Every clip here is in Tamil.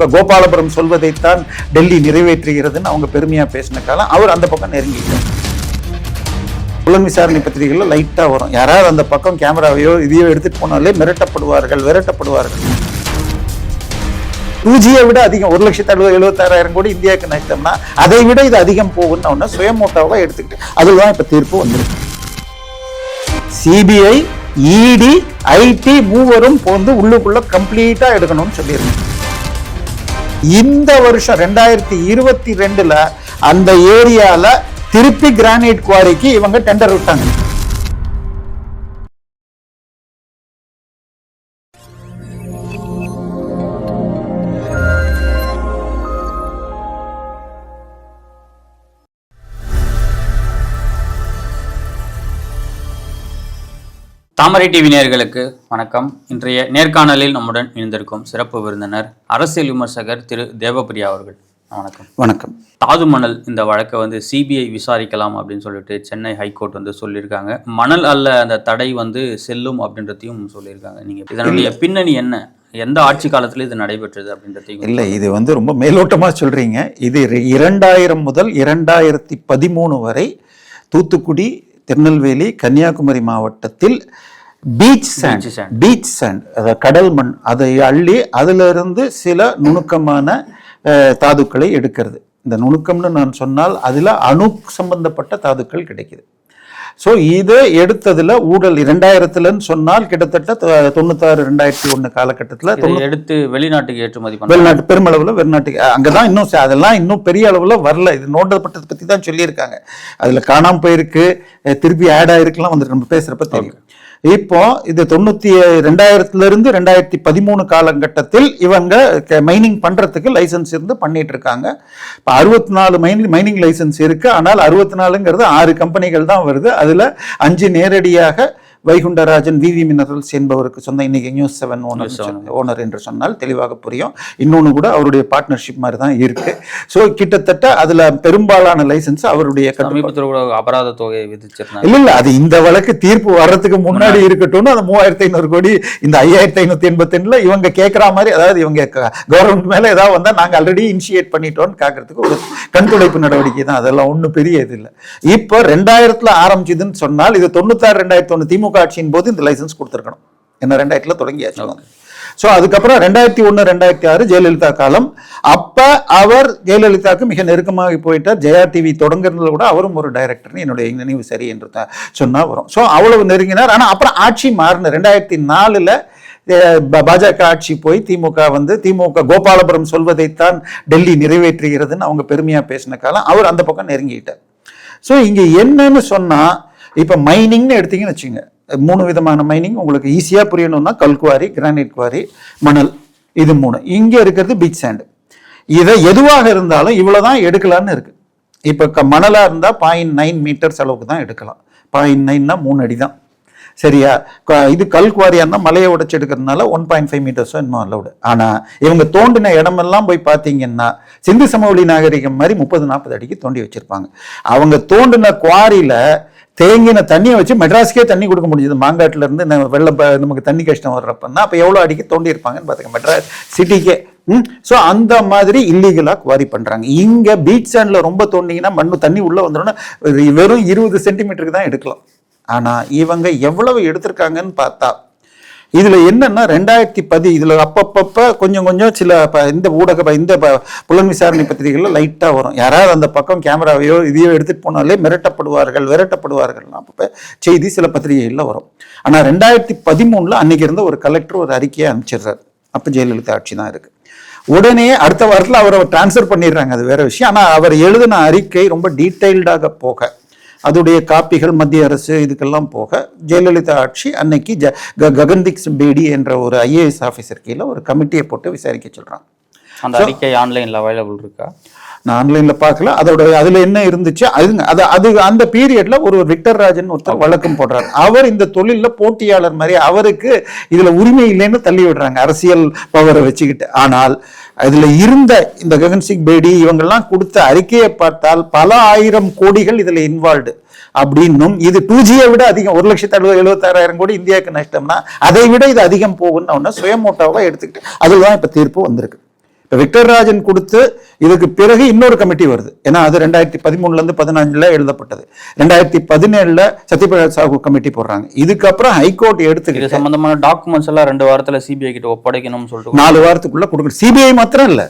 இப்போ கோபாலபுரம் சொல்வதைத்தான் டெல்லி நிறைவேற்றுகிறதுன்னு அவங்க பெருமையாக பேசின காலம் அவர் அந்த பக்கம் நெருங்கிட்டார். புலன் விசாரணை பத்திரிகைகளில் லைட்டாக வரும். யாராவது அந்த பக்கம் கேமராவையோ இதையோ எடுத்துட்டு போனாலே மிரட்டப்படுவார்கள் விரட்டப்படுவார்கள். பூஜியை விட அதிகம் ஒரு லட்சத்தி அறுபது எழுபத்தாறாயிரம் கோடி இந்தியாவுக்கு நஷ்டம்னா அதை விட இது அதிகம் போகும்னு ஒன்று சுயமோட்டாவாக எடுத்துக்கிட்டு அதுதான் இப்போ தீர்ப்பு வந்துருக்கு. சிபிஐ இடி ஐடி மூவரும் போந்து உள்ளுக்குள்ளே கம்ப்ளீட்டாக எடுக்கணும்னு சொல்லியிருக்காங்க இந்த வருஷம் ரெண்டாயிரத்தி இருபத்தி ரெண்டுல அந்த ஏரியால திருப்பி கிரானைட் குவாரிக்கு இவங்க டெண்டர் விட்டாங்க. தாமரை டிவி நேயர்களுக்கு வணக்கம். இன்றைய நேர்காணலில் நம்முடன் இணைந்திருக்கும் சிறப்பு விருந்தினர் அரசியல் விமர்சகர் திரு தேவப்பிரியா அவர்கள். வணக்கம். வணக்கம். தாது மணல் இந்த வழக்கை வந்து சிபிஐ விசாரிக்கலாம் அப்படின்னு சொல்லிட்டு சென்னை ஹைகோர்ட் வந்து சொல்லியிருக்காங்க. மணல் அல்ல அந்த தடை வந்து செல்லும் அப்படின்றதையும் சொல்லியிருக்காங்க. நீங்க இதனுடைய பின்னணி என்ன? எந்த ஆட்சி காலத்துல இது நடைபெற்றது அப்படின்றதையும் இல்ல இது வந்து ரொம்ப மேலோட்டமா சொல்றீங்க. இது இர- இரண்டாயிரம் முதல் இரண்டாயிரத்தி பதிமூணு வரை தூத்துக்குடி திருநெல்வேலி கன்னியாகுமரி மாவட்டத்தில் பீச் சாண்ட். பீச் சாண்ட் அதாவது கடல் மண். அதை அள்ளி அதுல இருந்து சில நுணுக்கமான தாதுக்களை எடுக்கிறது. இந்த நுணுக்கம்னு நான் சொன்னால் அதுல அணு சம்பந்தப்பட்ட தாதுக்கள் கிடைக்குது. ஸோ இதை எடுத்ததுல ஊழல் இரண்டாயிரத்துலன்னு சொன்னால் கிட்டத்தட்ட தொண்ணூத்தாறு ரெண்டாயிரத்தி ஒண்ணு காலகட்டத்துல எடுத்து வெளிநாட்டுக்கு ஏற்றுமதி வெளிநாட்டு பெருமளவுல வெளிநாட்டுக்கு அஹ் அங்கதான் இன்னும் அதெல்லாம் இன்னும் பெரிய அளவுல வரல. இது நோண்டப்பட்டதை பத்தி தான் சொல்லியிருக்காங்க. அதுல காணாம போயிருக்கு. திருப்பி ஆட் ஆயிருக்குலாம் வந்துட்டு நம்ம பேசுறப்ப தெரியும். இப்போ இது தொண்ணூத்தி ரெண்டாயிரத்துல இருந்து ரெண்டாயிரத்தி பதிமூணு காலகட்டத்தில் இவங்க மைனிங் பண்றதுக்கு லைசன்ஸ் இருந்து பண்ணிட்டு இருக்காங்க இப்போ அறுபத்தி நாலு மைனிங் மைனிங் லைசன்ஸ் இருக்கு. ஆனால் அறுபத்தி நாலுங்கிறது ஆறு கம்பெனிகள் தான் வருது. அதுல அஞ்சு நேரடியாக வைகுண்டராஜன் விவி மினரல்ஸ் என்பவருக்கு சொந்த இன்னைக்கு நியூஸ் செவன் ஓனர் ஓனர் என்று சொன்னால் தெளிவாக புரியும். இன்னொன்று கூட அவருடைய பார்ட்னர்ஷிப் மாதிரி தான் இருக்கு. ஸோ கிட்டத்தட்ட அதுல பெரும்பாலான லைசன்ஸ் அவருடைய அபராத தொகையை விதிச்சிருந்தாங்க. இல்ல இல்ல அது இந்த வழக்கு தீர்ப்பு வர்றதுக்கு முன்னாடி இருக்கட்டும்னு அந்த மூவாயிரத்தி ஐநூறு கோடி இந்த ஐயாயிரத்தி ஐநூத்தி எண்பத்தி ரெண்டுல இவங்க கேட்கற மாதிரி அதாவது இவங்க கவர்மெண்ட் மேல ஏதாவது வந்தா நாங்க ஆல்ரெடி இனிஷியேட் பண்ணிட்டோம்னு கேட்கறதுக்கு ஒரு கண்துடைப்பு நடவடிக்கை தான். அதெல்லாம் ஒண்ணும் பெரிய இது இல்ல. இப்போ ரெண்டாயிரத்துல ஆரம்பிச்சதுன்னு சொன்னால் இது தொண்ணூத்தாறு ரெண்டாயிரத்தி ஒண்ணு திமுக ஆட்சியின் போது இந்த லைசன்ஸ் கொடுத்துருக்கணும். என்ன ரெண்டாயிரத்துல தொடங்கியாச்சு. ஸோ அதுக்கப்புறம் ரெண்டாயிரத்தி ஒன்று ரெண்டாயிரத்தி ஆறு ஜெயலலிதா காலம். அப்ப அவர் ஜெயலலிதாவுக்கு மிக நெருக்கமாக போயிட்டார். ஜெயா டிவி தொடங்குறதுல கூட அவரும் ஒரு டைரக்டர்னு என்னுடைய நினைவு சரி என்று தான் சொன்னா வரும். ஸோ அவ்வளவு நெருங்கினார். ஆனா அப்புறம் ஆட்சி மாறின ரெண்டாயிரத்தி நாலுல பாஜக ஆட்சி போய் திமுக வந்து திமுக கோபாலபுரம் சொல்வதைத்தான் டெல்லி நிறைவேற்றுகிறதுன்னு அவங்க பெருமையா பேசின காலம் அவர் அந்த பக்கம் நெருங்கிட்டார். ஸோ இங்க என்னன்னு சொன்னா இப்ப மைனிங்னு எடுத்தீங்கன்னு வச்சுங்க. மூணு விதமான மைனிங் உங்களுக்கு ஈஸியாக புரியணும்னா கல்குவாரி கிரானைட் குவாரி மணல். இது மூணு. இங்கே இருக்கிறது பீச் சேண்டு இதை எதுவாக இருந்தாலும் இவ்வளோ தான் எடுக்கலாம்னு இருக்குது இப்போ க- மணலாக இருந்தால் பாயிண்ட் நைன் மீட்டர்ஸ் அளவுக்கு தான் எடுக்கலாம். பாயிண்ட் நைன்னா மூணு அடி தான் சரியா இது கல் குவாரியா இருந்தால் மலையை உடச்சி எடுக்கிறதுனால ஒன் பாயிண்ட் ஃபைவ் மீட்டர்ஸோ இன்னும் அலவுடு ஆனால் இவங்க தோண்டின இடமெல்லாம் போய் பார்த்தீங்கன்னா சிந்து சமவெளி நாகரிகம் மாதிரி முப்பது நாற்பது அடிக்கு தோண்டி வச்சுருப்பாங்க. அவங்க தோண்டின குவாரியில் தேங்கின தண்ணியை வச்சு மெட்ராஸ்க்கே தண்ணி கொடுக்க முடிஞ்சது. மாங்காட்டில் இருந்து வெள்ளம் ப- நமக்கு தண்ணி கஷ்டம் வர்றப்பன்னா அப்போ எவ்வளோ அடிக்க தோண்டி இருப்பாங்கன்னு பார்த்துக்க மெட்ராஸ் சிட்டிக்கே. ம்? ஸோ அந்த மாதிரி இல்லீகலாக குவாரி பண்ணுறாங்க இங்கே பீச் சாண்டில் ரொம்ப தோண்டிங்கன்னா மண்ணு தண்ணி உள்ளே வந்துடும் வெறும் இருபது சென்டிமீட்டருக்கு தான் எடுக்கலாம். ஆனால் இவங்க எவ்வளவு எடுத்திருக்காங்கன்னு பார்த்தா இதுல என்னன்னா ரெண்டாயிரத்தி பதி இதுல அப்பப்பப்ப கொஞ்சம் கொஞ்சம் சில இந்த ஊடக ப- இந்த ப- புலன் விசாரணை பத்திரிகைகள்ல லைட்டா வரும். யாராவது அந்த பக்கம் கேமராவையோ இதையோ எடுத்துட்டு போனாலே மிரட்டப்படுவார்கள் விரட்டப்படுவார்கள். அப்பப்ப செய்தி சில பத்திரிகைகள்ல வரும். ஆனா ரெண்டாயிரத்தி பதிமூணுல அன்னைக்கு இருந்த ஒரு கலெக்டர் ஒரு அறிக்கையை அனுப்பிச்சிடுறாரு. அப்ப ஜெயலலிதா ஆட்சி தான் இருக்கு. உடனே அடுத்த வாரத்தில் அவரை டிரான்ஸ்ஃபர் பண்ணிடுறாங்க. அது வேற விஷயம். ஆனால் அவர் எழுதின அறிக்கை ரொம்ப டீட்டெயில்டாக போக அதோடைய காப்பிகள் மத்திய அரசு இதுக்கெல்லாம் போக ஜெயலலிதா ஆட்சி அன்னைக்கு ஜ க- ககன்தீப் பேடி என்ற ஒரு ஐஏஎஸ் ஆஃபீஸர் கீழே ஒரு கமிட்டியை போட்டு விசாரிக்க சொல்கிறாங்க அந்த அறிக்கை ஆன்லைன்ல அவைலபிள் இருக்கா? நான் ஆன்லைன்ல பார்க்கல. அதோட அதுல என்ன இருந்துச்சு? அதுங்க அது அது அந்த பீரியட்ல ஒரு விக்டர் ராஜன் ஒருத்தர் வழக்கம் போடுறாரு. அவர் இந்த தொழில்ல போட்டியாளர் மாதிரி அவருக்கு இதுல உரிமை இல்லைன்னு தள்ளி விடுறாங்க. அரசியல் பவரை வச்சுக்கிட்டு. ஆனால் அதுல இருந்த இந்த ககன் சிங் பேடி இவங்கெல்லாம் கொடுத்த அறிக்கையை பார்த்தால் பல ஆயிரம் கோடிகள் இதுல இன்வால்வ்டு அப்படின்னும் இது டூ ஜியை விட அதிகம். ஒரு லட்சத்தி அறுபது எழுபத்தாறாயிரம் கோடி இந்தியாவுக்கு நஷ்டம்னா அதை விட இது அதிகம் போகும்னு ஒன்று சுயமோட்டாவா எடுத்துக்கிட்டு அதுதான் இப்ப தீர்ப்பு வந்திருக்கு. இப்போ விக்டர் ராஜன் கொடுத்து இதுக்கு பிறகு இன்னொரு கமிட்டி வருது. ஏன்னா அது ரெண்டாயிரத்தி பதிமூணுல இருந்து பதினஞ்சுல எழுதப்பட்டது. ரெண்டாயிரத்தி பதினேழுல சத்யபிரகாஷ் சாஹூ கமிட்டி போடுறாங்க. இதுக்கப்புறம் ஹைகோர்ட் எடுத்துக்கிட்டு சம்பந்தமான டாக்குமெண்ட்ஸ் எல்லாம் ரெண்டு வாரத்துல சிபிஐ கிட்ட ஒப்படைக்கணும்னு சொல்லிட்டு நாலு வாரத்துக்குள்ள கொடுக்கணும். சிபிஐ மாத்திரம் இல்ல.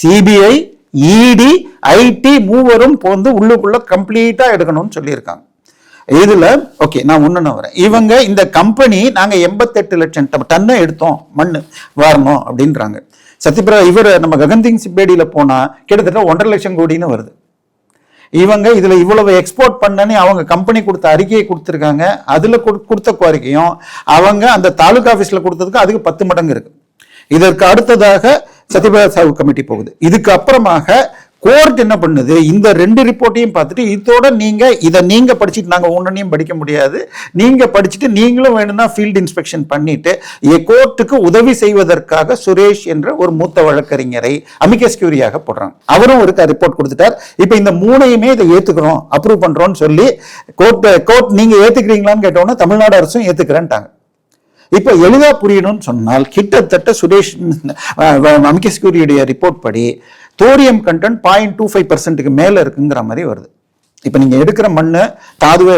சிபிஐ இடி ஐடி மூவரும் போந்து உள்ளுக்குள்ள கம்ப்ளீட்டா எடுக்கணும்னு சொல்லியிருக்காங்க. இதுல ஓகே நான் ஒண்ணு வரேன். இவங்க இந்த கம்பெனி நாங்க எண்பத்தெட்டு லட்சம் டன் டன்னை எடுத்தோம். மண்ணு வரணும் அப்படின்றாங்க. சத்யபிரா இவர் நம்ம ககன்திங் சிப்பேடியில் போனால் கிட்டத்தட்ட ஒன்றரை லட்சம் கோடின்னு வருது. இவங்க இதில் இவ்வளவு எக்ஸ்போர்ட் பண்ணனே அவங்க கம்பெனி கொடுத்த அறிக்கையை கொடுத்துருக்காங்க. அதில் கொடு- கொடுத்த கோரிக்கையும் அவங்க அந்த தாலுகா ஆஃபீஸில் கொடுத்ததுக்கு அதுக்கு பத்து மடங்கு இருக்குது இதற்கு அடுத்ததாக சத்யபிரதா சாகு கமிட்டி போகுது. இதுக்கு அப்புறமாக கோர்ட் என்ன பண்ணுது? இந்த ரெண்டு ரிப்போர்ட்டையும் பார்த்துட்டு இதோட நீங்க இதை நீங்க படிச்சுட்டு நாங்கள் ஒன்றையும் படிக்க முடியாது. நீங்க படிச்சுட்டு நீங்களும் வேணும்னா ஃபீல்டு இன்ஸ்பெக்ஷன் பண்ணிட்டு கோர்ட்டுக்கு உதவி செய்வதற்காக சுரேஷ் என்ற ஒரு மூத்த வழக்கறிஞரை அமிகஸ் கியூரியாக போடுறாங்க. அவரும் ஒரு ரிப்போர்ட் கொடுத்துட்டார். இப்போ இந்த மூணையுமே இதை ஏத்துக்கிறோம் அப்ரூவ் பண்றோம்னு சொல்லி கோர்ட் கோர்ட் நீங்க ஏத்துக்கிறீங்களான்னு கேட்டோன்னா தமிழ்நாடு அரசும் ஏத்துக்கிறேன்ட்டாங்க. இப்போ எளிதா புரியணும்னு சொன்னால் கிட்டத்தட்ட சுரேஷ் அமிகஸ் கியூரியுடைய ரிப்போர்ட் படி thorium content point two five பர்சன்ட்டுக்கு மேலே இருக்குங்கிற மாதிரி வருது. இப்போ நீங்கள் எடுக்கிற மண் தாதுவை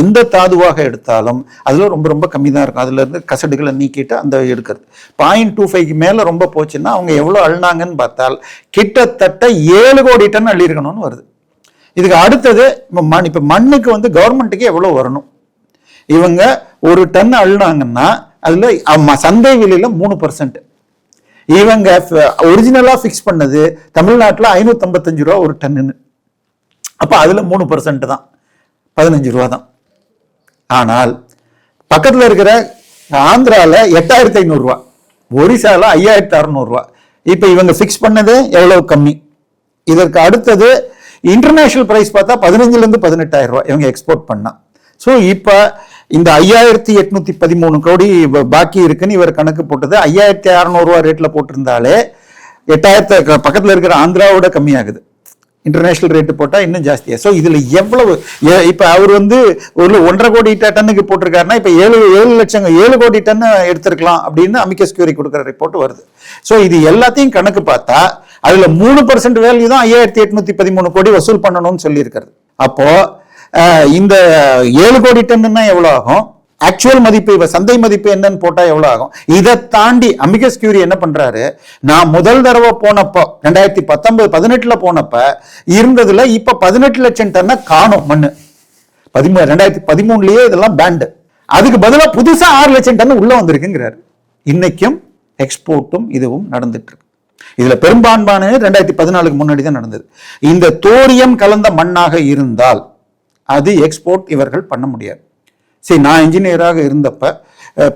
எந்த தாதுவாக எடுத்தாலும் அதில் ரொம்ப ரொம்ப கம்மி தான் இருக்கும் அதுலேருந்து கசடுகளை நீக்கிட்டு அந்த எடுக்கிறது. பாயிண்ட் டூ ஃபைவ்க்கு மேலே ரொம்ப போச்சுன்னா அவங்க எவ்வளோ அழுனாங்கன்னு பார்த்தால் கிட்டத்தட்ட ஏழு கோடி டன் அள்ளியிருக்கணும்னு வருது. இதுக்கு அடுத்தது இப்போ மண் இப்போ மண்ணுக்கு வந்து கவர்மெண்ட்டுக்கு எவ்வளோ வரணும்? இவங்க ஒரு டன் அழுனாங்கன்னா அதில் சந்தை விலையில் மூணு பர்சன்ட் இவங்க ஒரிஜினலாக ஃபிக்ஸ் பண்ணது தமிழ்நாட்டில் ஐநூற்றம்பத்தஞ்சு ரூபா ஒரு டன்னுன்னு அப்போ அதில் மூணு பர்சன்ட் தான். பதினஞ்சு ரூபா தான். ஆனால் பக்கத்தில் இருக்கிற ஆந்திராவில் எட்டாயிரத்தி ஐநூறுரூவா ஒரிசாவில் ஐயாயிரத்தி அறநூறுவா இப்போ இவங்க ஃபிக்ஸ் பண்ணது எவ்வளவு கம்மி? இதற்கு அடுத்தது இன்டர்நேஷ்னல் ப்ரைஸ் பார்த்தா பதினஞ்சுலேருந்து பதினெட்டாயிரம் ரூபா இவங்க எக்ஸ்போர்ட் பண்ணால் ஸோ இப்போ இந்த ஐயாயிரத்தி எட்நூத்தி பதிமூணு கோடி பாக்கி இருக்குன்னு இவர் கணக்கு போட்டது. ஐயாயிரத்தி அறநூறுவா ரேட்ல போட்டிருந்தாலே எட்டாயிரத்து பக்கத்தில் பக்கத்துல இருக்கிற ஆந்திராவோட கம்மியாகுது. இன்டர்நேஷனல் ரேட்டு போட்டால் இன்னும் ஜாஸ்தியாக ஸோ இதில் எவ்வளவு ஏ- அவர் வந்து ஒரு ஒன்றரை கோடி டன்னுக்கு போட்டிருக்காருன்னா இப்போ ஏழு ஏழு லட்சம் ஏழு கோடி டன் எடுத்திருக்கலாம் அப்படின்னு அமிகஸ் கியூரி கொடுக்குற ரிப்போர்ட் வருது. ஸோ இது எல்லாத்தையும் கணக்கு பார்த்தா அதில் மூணு பர்சன்ட் வேல்யூ தான் ஐயாயிரத்தி எட்நூத்தி பதிமூணு கோடி வசூல் பண்ணணும்னு சொல்லியிருக்கிறது. அப்போது இந்த ஏழு கோடி டன்னுன்னா எவ்வளவு ஆகும்? ஆக்சுவல் மதிப்பு இப்ப சந்தை மதிப்பு என்னன்னு போட்டா எவ்வளவு ஆகும்? இதை தாண்டி அமிகஸ் கியூரி என்ன பண்றாரு? நான் முதல் தடவை போனப்போ ரெண்டாயிரத்தி பத்தொன்பது பதினெட்டுல போனப்ப இருந்ததுல இப்ப பதினெட்டு லட்சம் டன்னை காணும் மண்ணு. பதிமூணு ரெண்டாயிரத்தி பதிமூணுலயே இதெல்லாம் பேண்டு அதுக்கு பதிலா புதுசா ஆறு லட்சம் டன் உள்ள வந்திருக்குங்கிறாரு. இன்னைக்கும் எக்ஸ்போர்ட்டும் இதுவும் நடந்துட்டு இருக்கு. இதுல பெரும்பான்மையான ரெண்டாயிரத்தி பதினாலுக்கு முன்னாடி தான் நடந்தது. இந்த தோரியம் கலந்த மண்ணாக இருந்தால் அது எக்ஸ்போர்ட் இவர்கள் பண்ண முடியாது. சரி நான் இன்ஜினியராக இருந்தப்ப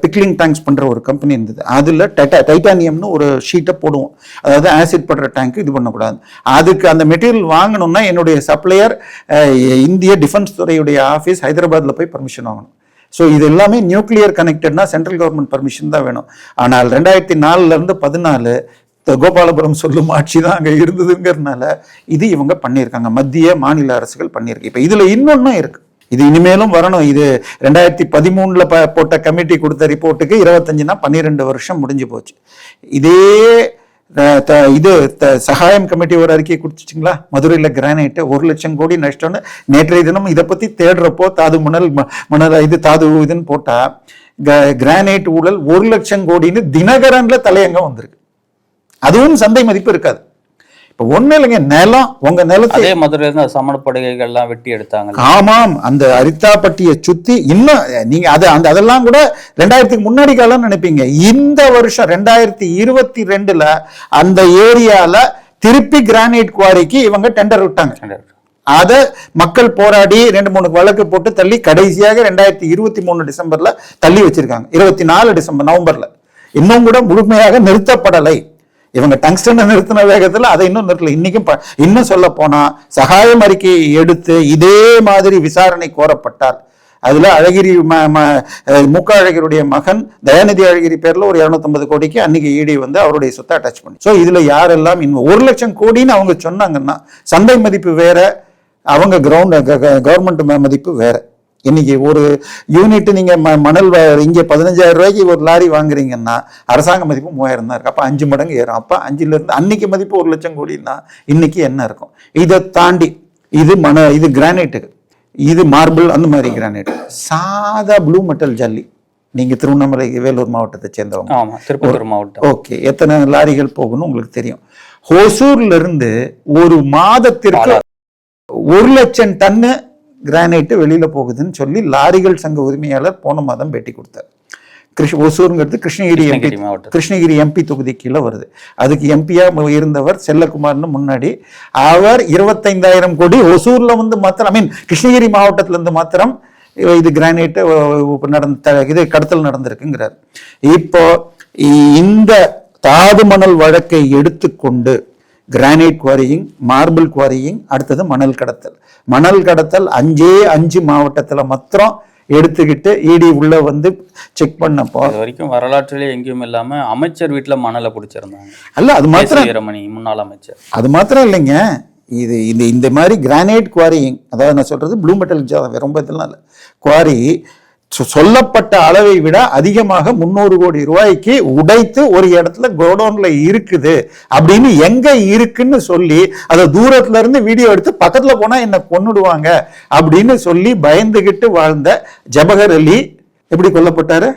பிக்லிங் டேங்க்ஸ் பண்ணுற ஒரு கம்பெனி இருந்தது. அதில் டைட்டா டைட்டானியம்னு ஒரு ஷீட்டை போடுவோம். அதாவது ஆசிட் படுற டேங்க் இது பண்ணக்கூடாது. அதுக்கு அந்த மெட்டீரியல் வாங்கணும்னா என்னுடைய சப்ளையர் இந்திய டிஃபென்ஸ் துறையுடைய ஆஃபீஸ் ஹைதராபாத்தில் போய் பர்மிஷன் வாங்கணும். ஸோ இது எல்லாமே நியூக்ளியர் கனெக்டட்னா சென்ட்ரல் கவர்மெண்ட் பர்மிஷன் தான் வேணும். ஆனால் ரெண்டாயிரத்தி நாலுலேருந்து பதினாலு கோபாலபுரம் சொல்லும் ஆட்சி தான் அங்கே இருந்ததுங்கிறதுனால இது இவங்க பண்ணியிருக்காங்க. மத்திய மாநில அரசுகள் பண்ணியிருக்கு. இப்போ இதில் இன்னொன்னும் இருக்கு. இது இனிமேலும் வரணும். இது ரெண்டாயிரத்தி பதிமூணுல ப போட்ட கமிட்டி கொடுத்த ரிப்போர்ட்டுக்கு இருபத்தஞ்சுனா பன்னிரெண்டு வருஷம் முடிஞ்சு போச்சு. இதே த- இது த- சகாயம் கமிட்டி ஒரு அறிக்கை கொடுத்துச்சிங்களா? மதுரையில் கிரானைட்டு ஒரு லட்சம் கோடி நஷ்டம்னு நேற்றைய தினம் இதை பற்றி தேடுறப்போ தாது மணல் மணல் இது தாது இதுன்னு போட்டால் க- கிரானைட் ஊழல் ஒரு லட்சம் கோடின்னு தினகரன்ல தலையங்கம் வந்திருக்கு. அதுவும் சந்தை மதிப்பு இருக்காது. இப்ப ஒண்ணு இல்லைங்க நிலம் உங்க நிலத்தை அதே மதுரையில இருந்து சமணப்படுகைகள் எல்லாம் வெட்டி எடுத்தாங்க ஆமாம் அந்த அரித்தாப்பட்டியை சுத்தி இன்னும் நீங்க அது அந்த அதெல்லாம் கூட ரெண்டாயிரத்துக்கு முன்னாடி காலம் நினைப்பீங்க. இந்த வருஷம் ரெண்டாயிரத்தி இருபத்தி ரெண்டுல அந்த ஏரியால திருப்பி கிரானைட் குவாரிக்கு இவங்க டெண்டர் விட்டாங்க. அதை மக்கள் போராடி ரெண்டு மூணு வழக்கு போட்டு தள்ளி கடைசியாக ரெண்டாயிரத்தி இருபத்தி மூணு டிசம்பர்ல தள்ளி வச்சிருக்காங்க. இருபத்தி நாலு டிசம்பர் நவம்பர்ல. இன்னும் கூட முழுமையாக நிறுத்தப்படலை. இவங்க டங்ஸ்டனை நிறுத்தின வேகத்தில் அதை இன்னும் நிறுத்தல. இன்னைக்கும் இன்னும் சொல்ல போனா சகாயம் அறிக்கையை எடுத்து இதே மாதிரி விசாரணை கோரப்பட்டார் அதுல அழகிரி ம- ம- மு க அழகிரியுடைய மகன் தயாநிதி அழகிரி பேர்ல ஒரு 250 கோடிக்கு அன்னைக்கு ஈடி வந்து அவருடைய சொத்தை அட்டாச் பண்ணி. ஸோ இதுல யாரெல்லாம் இன்னும் ஒரு லட்சம் கோடின்னு அவங்க சொன்னாங்கன்னா சந்தை மதிப்பு வேற அவங்க கிரவுண்ட் கவர்மெண்ட் மதிப்பு வேற. இன்னைக்கு ஒரு யூனிட் நீங்க ம- மணல் இங்க பதினஞ்சாயிரம் ரூபாய்க்கு ஒரு லாரி வாங்குறீங்கன்னா அரசாங்க மதிப்பு மூவாயிரம் தான் இருக்கு. அப்ப அஞ்சு மடங்கு ஏறும். அப்ப அஞ்சுல இருந்து அன்னைக்கு மதிப்பு ஒரு லட்சம் கோடின்னா இன்னைக்கு என்ன இருக்கும்? இதை தாண்டி இது மண இது கிரானைட்டுக்கு இது மார்பிள் அந்த மாதிரி கிரானைட் சாதா ப்ளூ மெட்டல் ஜல்லி. நீங்க திருவண்ணாமலை வேலூர் மாவட்டத்தை சேர்ந்தவங்க. ஆமா திருப்பத்தூர் மாவட்டம். ஓகே எத்தனை லாரிகள் போகும்னு உங்களுக்கு தெரியும். ஹோசூர்ல இருந்து ஒரு மாதத்திற்கு ஒரு லட்சம் டன்னு கிரானைட் வெளியில போகுதுன்னு சொல்லி லாரிகள் சங்க உரிமையாளர் போன மாதம் பேட்டி கொடுத்தார். கிருஷ் ஒசூருங்கிறது கிருஷ்ணகிரி எம்பி கிருஷ்ணகிரி எம்பி தொகுதி கீழே வருது. அதுக்கு எம்பியா இருந்தவர் செல்லகுமார்னு முன்னாடி. அவர் இருபத்தைந்தாயிரம் கோடி ஒசூர்ல வந்து மாத்திரம் ஐ மீன் கிருஷ்ணகிரி மாவட்டத்துல இருந்து மாத்திரம் இது கிரானைட் நடந்த இது கடத்தல் நடந்திருக்குங்கிறார். இப்போ இந்த தாது மணல் வழக்கை எடுத்துக்கொண்டு கிரானைட் குவாரியிங் மார்பிள் குவாரியிங் அடுத்தது மணல் கடத்தல். மணல் கடத்தல் அஞ்சே அஞ்சு மாவட்டத்துல மாத்திரம் எடுத்துக்கிட்டு இடி உள்ள வந்து செக் பண்ணப்போ இது வரைக்கும் வரலாற்றிலே எங்கேயும் இல்லாம அமைச்சர் வீட்டுல மணலை பிடிச்சிருந்தாங்க. அல்ல அது மாத்திரம். வீரமணி முன்னாள் அமைச்சர். அது மாத்திரம் இல்லைங்க. இது இந்த இந்த மாதிரி கிரானைட் குவாரியிங் அதாவது நான் சொல்றது ப்ளூ மெட்டல் ரொம்ப இதெல்லாம் இல்லை. குவாரி சொல்லப்பட்ட அளவை விட அதிகமாக முந்நூறு கோடி ரூபாய்க்கு உடைத்து ஒரு இடத்துல கோடவுன்ல இருக்குது அப்படின்னு எங்க இருக்குன்னு சொல்லி அதை தூரத்துல இருந்து வீடியோ எடுத்து பக்கத்துல போனா என்ன கொன்னுடுவாங்க அப்படின்னு சொல்லி பயந்துகிட்டு வாழ்ந்த ஜபஹர் அலி எப்படி கொல்லப்பட்டாரு?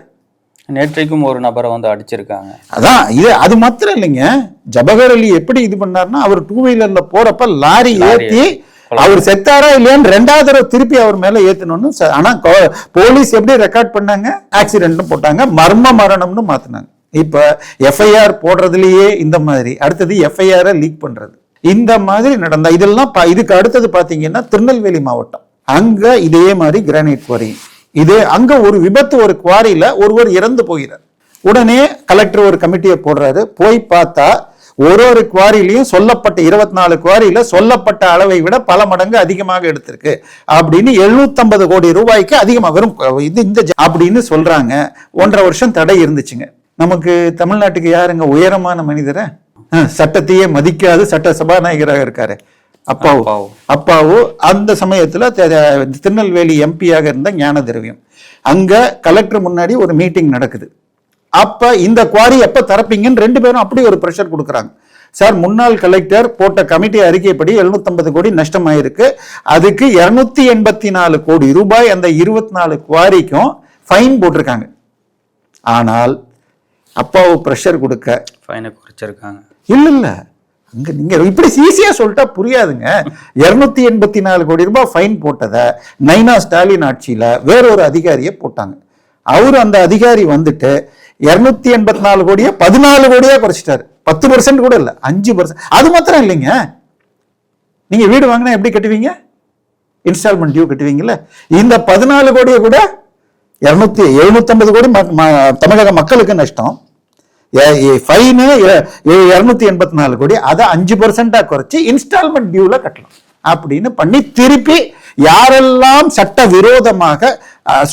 நேற்றைக்கும் ஒரு நபரை வந்து அடிச்சிருக்காங்க. அதான் இது அது மாத்திரம் இல்லைங்க. ஜபகர் அலி எப்படி இது பண்ணாருன்னா அவர் டூ வீலர்ல போறப்ப லாரி லாரி ஏத்தி. அவர் செத்தாரா இல்லையான்னு ரெண்டாவது தடவை திருப்பி அவர் மேல ஏத்தணும்னு ஆனா போலீஸ் எப்படி ரெக்கார்ட் பண்ணாங்க? ஆக்சிடென்ட்னு போட்டாங்க. மர்ம மரணம்னு மாத்தினாங்க. இப்ப எஃப்ஐஆர் போடுறதுலயே இந்த மாதிரி. அடுத்தது எஃப்ஐஆர் லீக் பண்றது. இந்த மாதிரி நடந்தா இதெல்லாம் இதுக்கு அடுத்தது பாத்தீங்கன்னா திருநெல்வேலி மாவட்டம். அங்க இதே மாதிரி கிரானைட் குவாரி இது அங்க ஒரு விபத்து ஒரு குவாரியில ஒருவர் இறந்து போகிறார். உடனே கலெக்டர் ஒரு கமிட்டியை போடுறாரு. போய் பார்த்தா ஒரு ஒரு குவாரிலையும் சொல்லப்பட்ட இருபத்தி நாலு குவாரியில சொல்லப்பட்ட அளவை விட பல மடங்கு அதிகமாக எடுத்திருக்கு. அப்படின்னு 750 கோடி ரூபாய்க்கு அதிகமாக வெறும் இது இந்த அப்படின்னு சொல்றாங்க. ஒன்றரை வருஷம் தடை இருந்துச்சுங்க. நமக்கு தமிழ்நாட்டுக்கு யாருங்க உயரமான மனிதரை? சட்டத்தையே மதிக்காது சட்ட சபாநாயகராக இருக்காரு. அப்பாவு. அப்பாவு. அந்த சமயத்துல திருநெல்வேலி எம்பியாக இருந்த ஞான திரவியம் அங்க கலெக்டர் முன்னாடி ஒரு மீட்டிங் நடக்குது. அப்ப இந்த குவாரி எப்ப திறப்பீங்கன்னு ரெண்டு பேரும் அப்படி ஒரு ப்ரெஷர் கொடுக்குறாங்க. சார் முன்னாள் கலெக்டர் போட்ட கமிட்டி அறிக்கைப்படி 750 கோடி நஷ்டமாயிருக்கு. அதுக்கு 284 எண்பத்தி நாலு கோடி ரூபாய் அந்த இருபத்தி நாலு குவாரிக்கும் ஃபைன் போட்டிருக்காங்க. ஆனால் அப்பாவு ப்ரெஷர் கொடுக்க ஃபைனை குறைச்சிருக்காங்க. இல்ல இல்ல. அங்க நீங்க இப்படி ஈஸியா சொல்லிட்டா புரியாதுங்க. இருநூத்தி எண்பத்தி நாலு கோடி ரூபாய் ஃபைன் போட்டதை நைனா ஸ்டாலின் ஆட்சியில வேறொரு அதிகாரியை போட்டாங்க. அவர் அந்த அதிகாரி வந்துட்டு இருநூத்தி எண்பத்தி நாலு கோடியை பதினாலு கோடியா குறைச்சிட்டாரு பத்து பர்சன்ட் கூட இல்லை. அஞ்சு பர்சன்ட் அது மாத்திரம் இல்லைங்க. நீங்க வீடு வாங்கினா எப்படி கட்டுவீங்க? இன்ஸ்டால்மெண்ட் டியூ கட்டுவீங்கல்ல. இந்த பதினாலு கோடியை கூட இருநூத்தி எழுநூத்தம்பது கோடி தமிழக மக்களுக்கு நஷ்டம். ஃபைனு இருநூத்தி எண்பத்தி நாலு கோடி அதை அஞ்சு பர்சன்டா குறைச்சி இன்ஸ்டால்மெண்ட் டியூல கட்டலாம். அப்படின்னு பண்ணி திருப்பி யாரெல்லாம் சட்ட விரோதமாக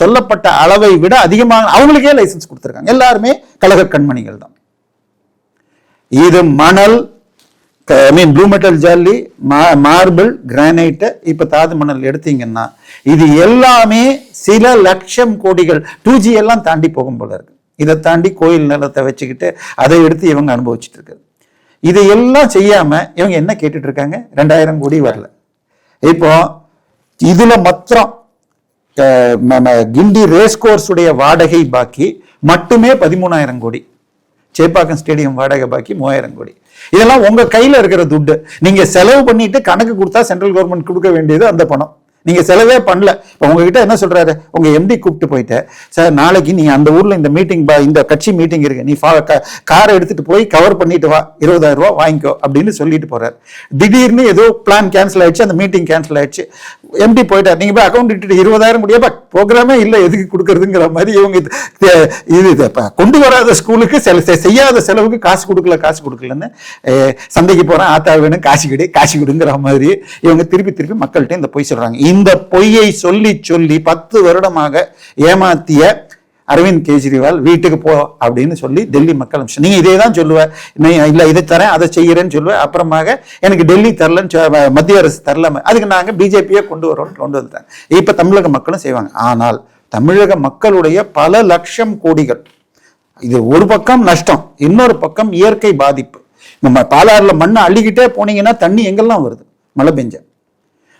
சொல்லப்பட்ட அளவை விட அதிகமாக அவங்களுக்கே லைசன்ஸ் கொடுத்துருக்காங்க. எல்லாருமே கழக கண்மணிகள் தான். இது மணல் ஐ மீன் ப்ளூ மெட்டல் ஜல்லி மார்பிள் கிரானைட்டு இப்போ தாது மணல் எடுத்தீங்கன்னா இது எல்லாமே சில லட்சம் கோடிகள் டூ ஜி எல்லாம் தாண்டி போகும் போல இருக்கு. இதை தாண்டி கோயில் நிலத்தை வச்சுக்கிட்டு அதை எடுத்து இவங்க அனுபவிச்சுட்டு இருக்கு இதை எல்லாம் இவங்க என்ன கேட்டுட்டு இருக்காங்க? ரெண்டாயிரம் கோடி வரல. இப்போ இதுல மாத்திரம் கிண்டி ரேஸ் கோர்ஸுடைய வாடகை பாக்கி மட்டுமே பதிமூணாயிரம் கோடி. சேப்பாக்கம் ஸ்டேடியம் வாடகை பாக்கி மூவாயிரம் கோடி. இதெல்லாம் உங்க கையில இருக்கிற துட்டு. நீங்க செலவு பண்ணிட்டு கணக்கு கொடுத்தா சென்ட்ரல் கவர்மெண்ட் கொடுக்க வேண்டியது அந்த பணம். நீங்க செலவே பண்ணல. இப்போ உங்ககிட்ட என்ன சொல்றாரு? உங்க எம்டி கூப்பிட்டு போயிட்டு சார் நாளைக்கு நீ அந்த ஊர்ல இந்த மீட்டிங் இந்த கட்சி மீட்டிங் இருக்கு. நீ காரை எடுத்துட்டு போய் கவர் பண்ணிட்டு வா. இருபதாயிரம் ரூபாய் வாங்கிக்கோ. அப்படின்னு சொல்லிட்டு போறாரு. திடீர்னு ஏதோ பிளான் கேன்சல் ஆயிடுச்சு. அந்த மீட்டிங் கேன்சல் ஆயிடுச்சு. எம்டி போயிட்டார் நீங்கள் போய் அக்கௌண்ட் இட்டு இருபதாயிரம் முடியாப்பா ப்ரோக்ராமே இல்லை எதுக்கு கொடுக்குறதுங்கிற மாதிரி இவங்க இது தே- இது இது கொண்டு வராத ஸ்கூலுக்கு செல செ- செய்யாத செலவுக்கு காசு கொடுக்கல காசு கொடுக்கலன்னு சந்தைக்கு போகிறேன் ஆத்தா வேணும் காசு கொடு காசு கொடுங்கிற மாதிரி இவங்க திருப்பி திருப்பி மக்கள்கிட்ட இந்த பொய் சொல்கிறாங்க இந்த பொய்யை சொல்லி சொல்லி பத்து வருடமாக ஏமாத்திய அரவிந்த் கெஜ்ரிவால் வீட்டுக்கு போ அப்படின்னு சொல்லி டெல்லி மக்கள் அமிச்சு நீங்கள் இதே தான் சொல்லுவேன் இல்லை இதை தரேன் அதை செய்கிறேன்னு சொல்லுவேன் அப்புறமாக எனக்கு டெல்லி தரலன்னு சொ- மத்திய அரசு தரல. அதுக்கு நாங்கள் பிஜேபியே கொண்டு வரோம்னு கொண்டு வந்துட்டாங்க இப்போ தமிழக மக்களும் செய்வாங்க. ஆனால் தமிழக மக்களுடைய பல லட்சம் கோடிகள் இது ஒரு பக்கம் நஷ்டம் இன்னொரு பக்கம் இயற்கை பாதிப்பு. நம்ம பாலாறுல மண்ணை அள்ளிக்கிட்டே போனீங்கன்னா தண்ணி எங்கெல்லாம் வருது? மழை பெஞ்ச.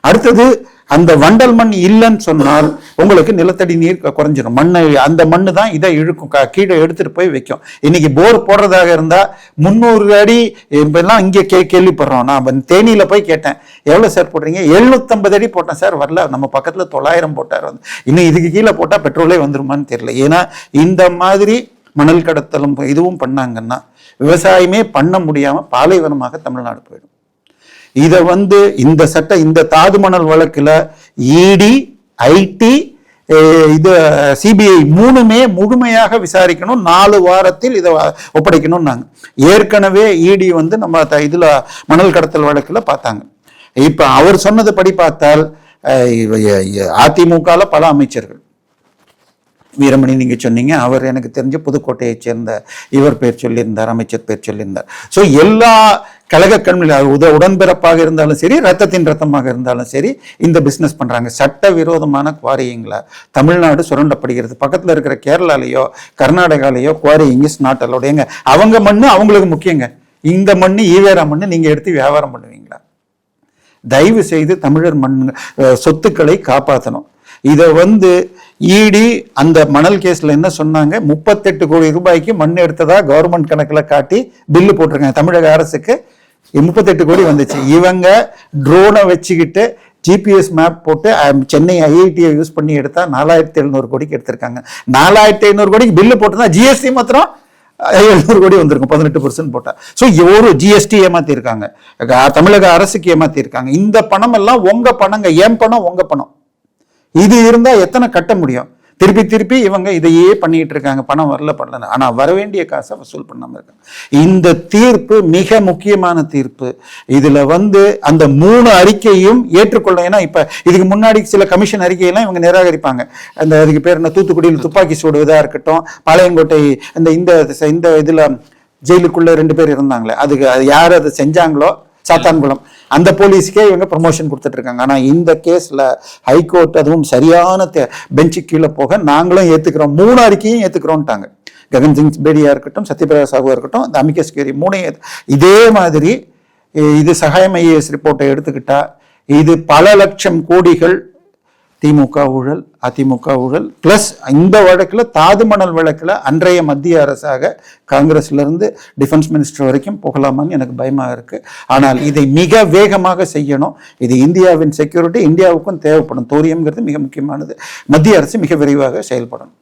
அடுத்தது அந்த வண்டல் மண் இல்லைன்னு சொன்னால் உங்களுக்கு நிலத்தடி நீர் குறைஞ்சிடும் மண்ணை அந்த மண்ணு தான் இதை இழுக்கும். க- கீழே எடுத்துட்டு போய் வைக்கும். இன்னைக்கு போர் போடுறதாக இருந்தா முந்நூறு அடி இப்பெல்லாம் இங்கே கே கேள்விப்படுறோம். நான் தேனியில போய் கேட்டேன். எவ்வளவு சார் போடுறீங்க 750 அடி போட்டேன் சார். வரல. நம்ம பக்கத்துல தொள்ளாயிரம் போட்டார் வந்து. இன்னும் இதுக்கு கீழே போட்டா பெட்ரோலே வந்துருமான்னு தெரியல. ஏன்னா இந்த மாதிரி மணல் கடத்தலும் இதுவும் பண்ணாங்கன்னா விவசாயமே பண்ண முடியாம பாலைவனமாக தமிழ்நாடு போயிடும். இதை வந்து இந்த சட்ட இந்த தாது மணல் வழக்கில் இடி ஐடி இது சிபிஐ மூணுமே முழுமையாக விசாரிக்கணும். நாலு வாரத்தில் இதை ஒப்படைக்கணும்னாங்க. ஏற்கனவே இடி வந்து நம்ம த- மணல் கடத்தல் வழக்கில் பார்த்தாங்க. இப்போ அவர் சொன்னது படி பார்த்தால் அதிமுகவில் பல அமைச்சர்கள். வீரமணி நீங்கள் சொன்னீங்க அவர் எனக்கு தெரிஞ்ச புதுக்கோட்டையைச் சேர்ந்த இவர் பேர் சொல்லியிருந்தார் அமைச்சர் பேர் சொல்லியிருந்தார். ஸோ எல்லா கழக கண்ணில் உத உடன்பிறப்பாக இருந்தாலும் சரி ரத்தத்தின் ரத்தமாக இருந்தாலும் சரி இந்த பிஸ்னஸ் பண்ணுறாங்க சட்ட விரோதமான குவாரியிங்களா தமிழ்நாடு சுரண்டப்படுகிறது. பக்கத்தில் இருக்கிற கேரளாலேயோ கர்நாடகாலேயோ குவாரியிங் இஸ் நாட் அலோடு அவங்க மண்ணு அவங்களுக்கு முக்கியங்க. இந்த மண்ணு ஈவேரா மண்ணு நீங்கள் எடுத்து வியாபாரம் பண்ணுவீங்களா? தயவு செய்து தமிழர் மண் சொத்துக்களை காப்பாற்றணும் இதை வந்து ஈடி அந்த மணல் கேஸ்ல என்ன சொன்னாங்க? முப்பத்தெட்டு கோடி ரூபாய்க்கு மண் எடுத்ததா கவர்மெண்ட் கணக்கில் காட்டி பில்லு போட்டிருக்காங்க தமிழக அரசுக்கு. முப்பத்தெட்டு கோடி வந்துச்சு. இவங்க ட்ரோனை வச்சுக்கிட்டு ஜிபிஎஸ் மேப் போட்டு சென்னை ஐஐடியை யூஸ் பண்ணி எடுத்தால் நாலாயிரத்தி எழுநூறு கோடிக்கு எடுத்திருக்காங்க. நாலாயிரத்தி ஐநூறு கோடிக்கு பில்லு போட்டுதான் ஜிஎஸ்டி மாத்திரம் எழுநூறு கோடி வந்திருக்கும். பதினெட்டு பர்சன்ட் போட்டால் ஸோ ஒரு ஜிஎஸ்டி ஏமாத்திருக்காங்க. க- தமிழக அரசுக்கு ஏமாத்திருக்காங்க. இந்த பணம் எல்லாம் உங்கள் பணங்க. என் பணம் உங்கள் பணம். இது இருந்தால் எத்தனை கட்ட முடியும்? திருப்பி திருப்பி இவங்க இதையே பண்ணிட்டு இருக்காங்க. பணம் வரல பண்ணல ஆனால் வரவேண்டிய காசை வசூல் பண்ணாம இருக்காங்க. இந்த தீர்ப்பு மிக முக்கியமான தீர்ப்பு. இதுல வந்து அந்த மூணு அறிக்கையும் ஏற்றுக்கொள்ள ஏன்னா இப்ப இதுக்கு முன்னாடி சில கமிஷன் அறிக்கையெல்லாம் இவங்க நிராகரிப்பாங்க. அந்த அதுக்கு பேர் என்ன? தூத்துக்குடியில் துப்பாக்கி சூடு இருக்கட்டும் பாளையங்கோட்டை இந்த இந்த இந்த இதுல ஜெயிலுக்குள்ள ரெண்டு பேர் இருந்தாங்களே அதுக்கு அது யார் அதை செஞ்சாங்களோ? சாத்தான்குளம். அந்த போலீஸ்க்கே இவங்க ப்ரமோஷன் கொடுத்துட்டு இருக்காங்க ஆனா இந்த கேஸில் ஹைகோர்ட் அதுவும் சரியான பெஞ்சு கீழே போக நாங்களும் ஏற்றுக்கிறோம் மூணு அறிக்கையும் ஏற்றுக்கிறோன்ட்டாங்க ககன் சிங் பேடியாக இருக்கட்டும் சத்யபிரதா சாகுவாக இருக்கட்டும் இந்த அமிகஸ் கேரி மூணையும் இதே மாதிரி இது சகாயம் ஐஏஎஸ் ரிப்போர்ட்டை எடுத்துக்கிட்டால் இது பல லட்சம் கோடிகள் திமுக ஊழல் அதிமுக ஊழல் பிளஸ் இந்த வழக்கில் தாது மணல் அன்றைய மத்திய அரசாக காங்கிரஸ்லேருந்து டிஃபென்ஸ் மினிஸ்டர் வரைக்கும் போகலாமான்னு எனக்கு பயமாக இருக்குது ஆனால் இதை மிக வேகமாக செய்யணும். இது இந்தியாவின் செக்யூரிட்டி இந்தியாவுக்கும் தேவைப்படும். தோரியம்ங்கிறது மிக முக்கியமானது. மத்திய அரசு மிக விரைவாக செயல்படணும்.